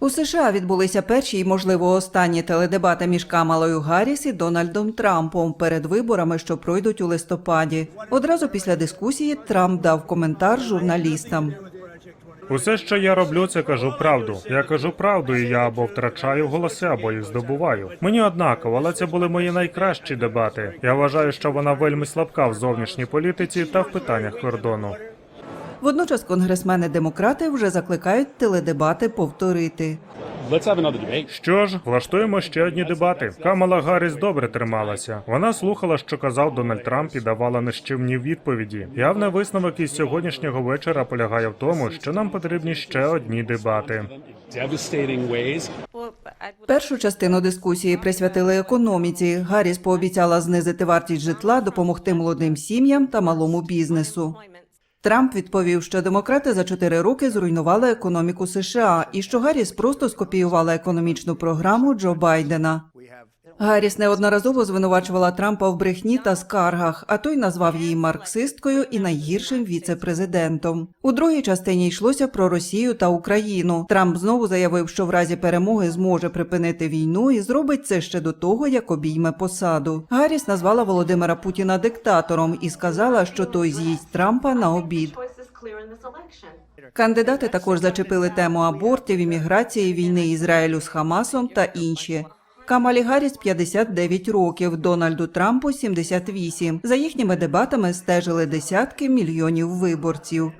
У США відбулися перші і, можливо, останні теледебати між Камалою Гарріс і Дональдом Трампом перед виборами, що пройдуть у листопаді. Одразу після дискусії Трамп дав коментар журналістам. Усе, що я роблю, це кажу правду. Я кажу правду, і я або втрачаю голоси, або їх здобуваю. Мені однаково, але це були мої найкращі дебати. Я вважаю, що вона вельми слабка в зовнішній політиці та в питаннях кордону. Водночас конгресмени-демократи вже закликають теледебати повторити. Що ж, влаштуємо ще одні дебати. Камала Гарріс добре трималася. Вона слухала, що казав Дональд Трамп, і давала нищівні відповіді. Явний висновок із сьогоднішнього вечора полягає в тому, що нам потрібні ще одні дебати. Першу частину дискусії присвятили економіці. Гарріс пообіцяла знизити вартість житла, допомогти молодим сім'ям та малому бізнесу. Трамп відповів, що демократи за чотири роки зруйнували економіку США і що Гарріс просто скопіювала економічну програму Джо Байдена. Гарріс неодноразово звинувачувала Трампа в брехні та скаргах, а той назвав її марксисткою і найгіршим віце-президентом. У другій частині йшлося про Росію та Україну. Трамп знову заявив, що в разі перемоги зможе припинити війну і зробить це ще до того, як обійме посаду. Гарріс назвала Володимира Путіна диктатором і сказала, що той з'їсть Трампа на обід. Кандидати також зачепили тему абортів, імміграції, війни Ізраїлю з Хамасом та інші. Камалі Гарріс 59 років, Дональду Трампу 78. За їхніми дебатами стежили десятки мільйонів виборців.